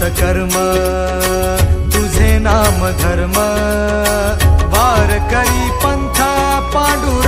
कर्म तुझे नाम धर्म. वार करी पंथा पांडुर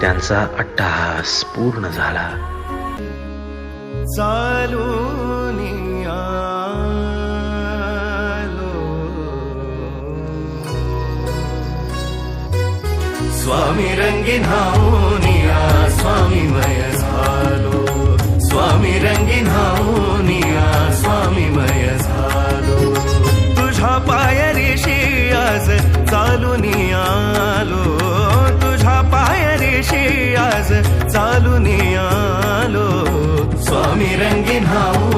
त्यांचा अट्टहास पूर्ण झाला. चालून आलो. स्वामी रंगीन हाऊनिया स्वामीमय झालो. स्वामी रंगीन हाऊनिया स्वामीमय झालो. तुझ्या చాలు నీ ఆలో. స్వామి రంగినావు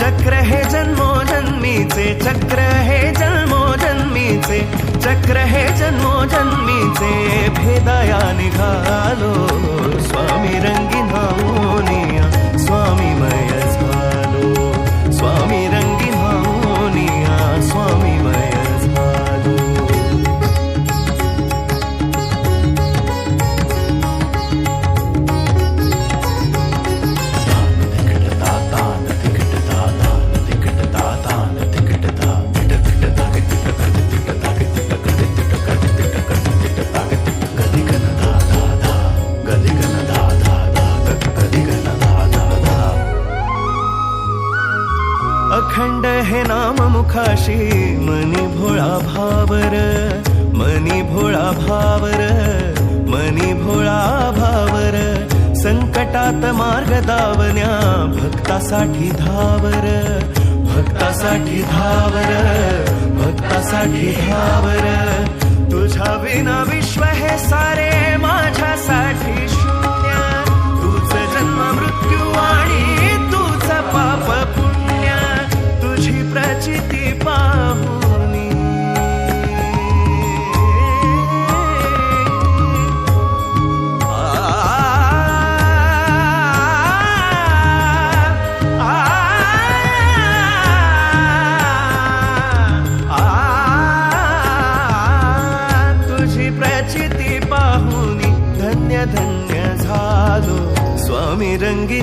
चक्र हे जन्मोजन्मीचे चक्र हे जन्मोजन्मीचे चक्र हे जन्मोजन्मीचे भेदया निघालो. स्वामी रंगी अखंड हे नाम मुखाशी मनी भोळा भावर मनी भोळा भावर मनी भोळा भावर. संकटात मार्ग दावण्या भक्तासाठी धावर भक्तासाठी धावर भक्तासाठी धावर. तुझ्या विना विश्व हे सारे माझ्यासाठी शून्य. तुझ जन्म मृत्यू आणि स्वामी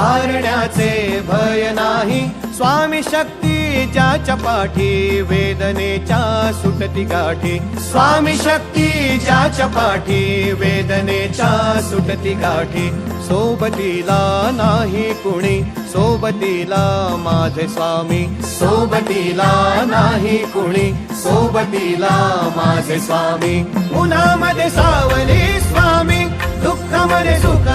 हारण्याचे भय नाही. स्वामी शक्ती ज्याच्या पाठी वेदनेच्या सुटती गाठी. स्वामी शक्ती ज्याच्या पाठी वेदनेच्या सुटती गाठी. सोबतीला नाही कुणी सोबतीला माझे स्वामी. सोबतीला नाही कुणी सोबतीला माझे स्वामी. उन्हामध्ये सावली स्वामी दुःखामध्ये सुख